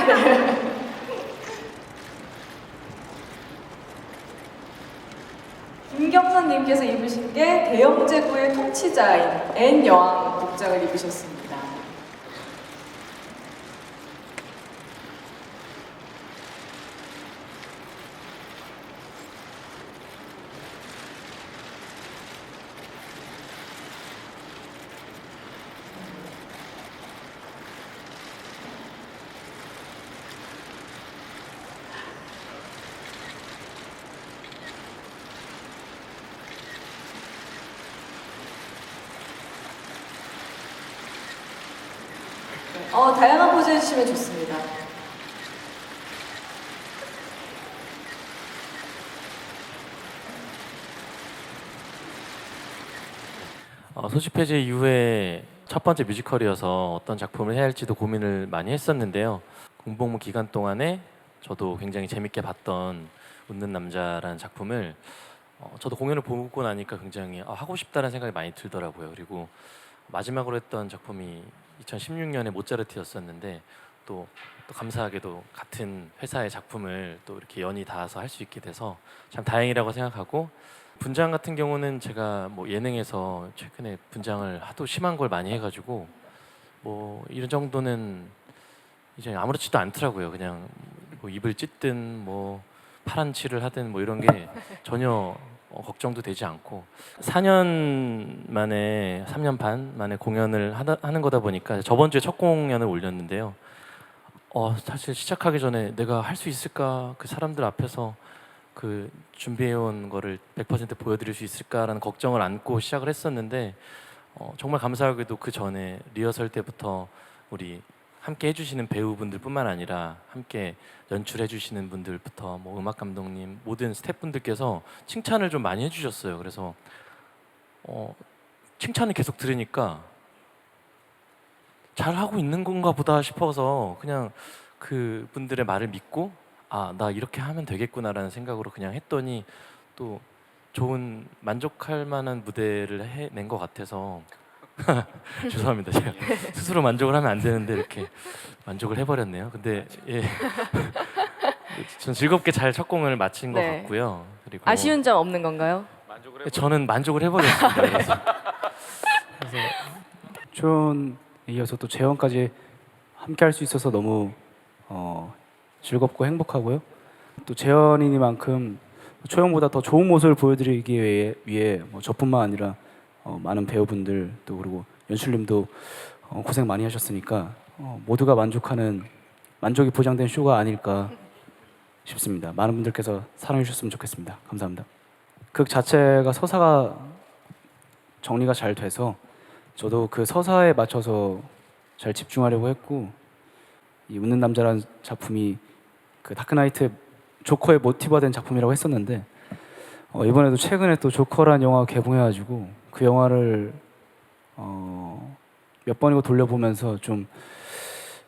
김경선님께서 입으신 게 대영제국의 통치자인 엔 여왕 복장을 입으셨습니다. 어, 다양한 포즈 해주시면 좋습니다. 어, 소집 해제 이후에 첫 번째 뮤지컬이어서 어떤 작품을 해야 할지도 고민을 많이 했었는데요. 공복무 기간 동안에 저도 굉장히 재밌게 봤던 웃는 남자라는 작품을 어, 저도 공연을 보고 나니까 굉장히 아, 하고 싶다는 생각이 많이 들더라고요. 그리고 마지막으로 했던 작품이 2016년에 모차르트였었는데 또, 또 감사하게도 같은 회사의 작품을 또 이렇게 연이 닿아서 할 수 있게 돼서 참 다행이라고 생각하고 분장 같은 경우는 제가 뭐 예능에서 최근에 분장을 하도 심한 걸 많이 해가지고 뭐 이런 정도는 이제 아무렇지도 않더라고요. 그냥 뭐 입을 찢든 뭐 파란 칠을 하든 뭐 이런 게 전혀 어, 걱정도 되지 않고 4년 만에 3년 반 만에 공연을 하다, 하는 거다 보니까 저번 주에 첫 공연을 올렸는데요. 어 사실 시작하기 전에 내가 할 수 있을까 그 사람들 앞에서 그 준비해온 거를 100% 보여드릴 수 있을까라는 걱정을 안고 시작을 했었는데 어, 정말 감사하게도 그 전에 리허설 때부터 우리 함께 해주시는 배우분들뿐만 아니라 함께 연출해주시는 분들부터 뭐 음악 감독님 모든 스태프분들께서 칭찬을 좀 많이 해주셨어요. 그래서 어, 칭찬을 계속 들으니까 잘 하고 있는 건가 보다 싶어서 그냥 그 분들의 말을 믿고 아 나 이렇게 하면 되겠구나라는 생각으로 그냥 했더니 또 좋은 만족할 만한 무대를 해낸 것 같아서 죄송합니다 제가 스스로 만족을 하면 안 되는데 이렇게 만족을 해버렸네요 근데 예. 전 즐겁게 잘 첫 공을 마친 것 네. 같고요 그리고 아쉬운 점 없는 건가요? 저는 만족을 해버렸습니다 그래서 촌 이어서 또 재원까지 함께 할 수 있어서 너무 어, 즐겁고 행복하고요. 또 재현이니만큼 초영보다 더 좋은 모습을 보여드리기 위해, 위해 뭐 저뿐만 아니라 어, 많은 배우분들 또 그리고 연출님도 어, 고생 많이 하셨으니까 어, 모두가 만족하는 만족이 보장된 쇼가 아닐까 싶습니다. 많은 분들께서 사랑해 주셨으면 좋겠습니다. 감사합니다. 극 자체가 서사가 정리가 잘 돼서 저도 그 서사에 맞춰서 잘 집중하려고 했고 이 웃는 남자라는 작품이 그 다크나이트 조커의 모티브화된 작품이라고 했었는데 어, 이번에도 최근에 또 조커란 영화 개봉해가지고 그 영화를 어, 몇 번이고 돌려보면서 좀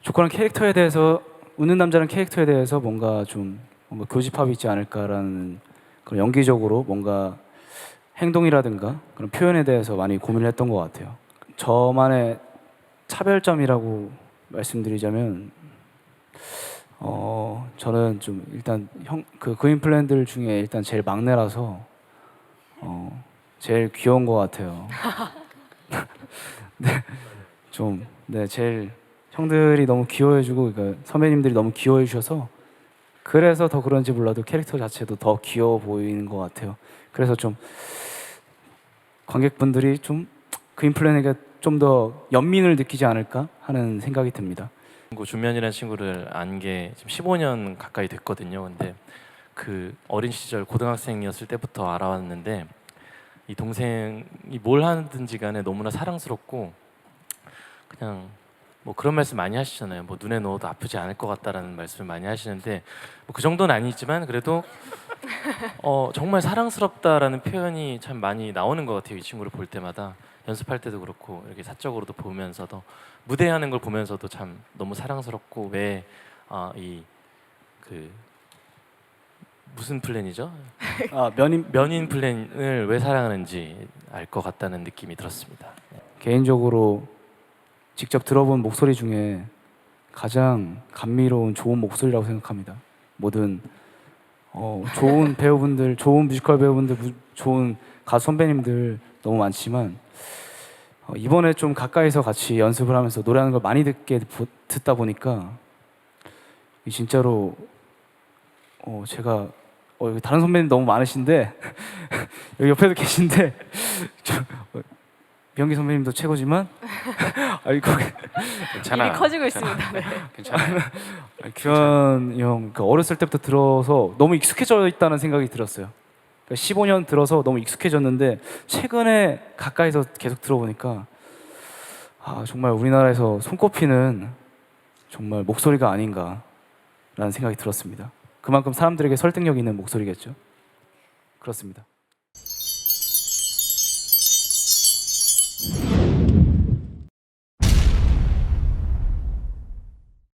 조커란 캐릭터에 대해서 웃는 남자라는 캐릭터에 대해서 뭔가 좀 뭔가 교집합이 있지 않을까라는 그런 연기적으로 뭔가 행동이라든가 그런 표현에 대해서 많이 고민을 했던 것 같아요. 저만의 차별점이라고 말씀드리자면 어 저는 좀 일단 형 그 그인 플랜들 중에 일단 제일 막내라서 어 제일 귀여운 것 같아요. 네, 좀 네 제일 형들이 너무 귀여워해주고 그러니까 선배님들이 너무 귀여워해 주셔서 그래서 더 그런지 몰라도 캐릭터 자체도 더 귀여워 보이는 것 같아요. 그래서 좀 관객분들이 좀 그인 플랜에게 좀 더 연민을 느끼지 않을까 하는 생각이 듭니다. 친구 준면이라는 친구를 안 게 지금 15년 가까이 됐거든요. 근데 그 어린 시절 고등학생이었을 때부터 알아왔는데 이 동생이 뭘 하든지 간에 너무나 사랑스럽고 그냥 뭐 그런 말씀 많이 하시잖아요. 뭐 눈에 넣어도 아프지 않을 것 같다라는 말씀을 많이 하시는데 뭐 그 정도는 아니지만 그래도 어 정말 사랑스럽다라는 표현이 참 많이 나오는 것 같아요. 이 친구를 볼 때마다 연습할 때도 그렇고 이렇게 사적으로도 보면서도 무대하는 걸 보면서도 참 너무 사랑스럽고 아, 왜이그 무슨 플랜이죠? 아 면인 면인 플랜을 왜 사랑하는지 알 것 같다는 느낌이 들었습니다. 개인적으로 직접 들어본 목소리 중에 가장 감미로운 좋은 목소리라고 생각합니다. 모든 어, 좋은 배우분들, 좋은 뮤지컬 배우분들, 무- 좋은 가수 선배님들 너무 많지만 어, 이번에 좀 가까이서 같이 연습을 하면서 노래하는 걸 많이 듣게 보- 듣다 보니까 이 진짜로 어, 제가 어, 여기 다른 선배님 너무 많으신데 여기 옆에도 계신데 저, 어, 명기 선배님도 최고지만 아 이거 괜찮아. 일이 커지고 괜찮아. 있습니다. 네. 괜찮아. 규현 형그 어렸을 때부터 들어서 너무 익숙해져 있다는 생각이 들었어요. 그러니까 15년 들어서 너무 익숙해졌는데 최근에 가까이서 계속 들어보니까 아 정말 우리나라에서 손꼽히는 정말 목소리가 아닌가라는 생각이 들었습니다. 그만큼 사람들에게 설득력 있는 목소리겠죠. 그렇습니다.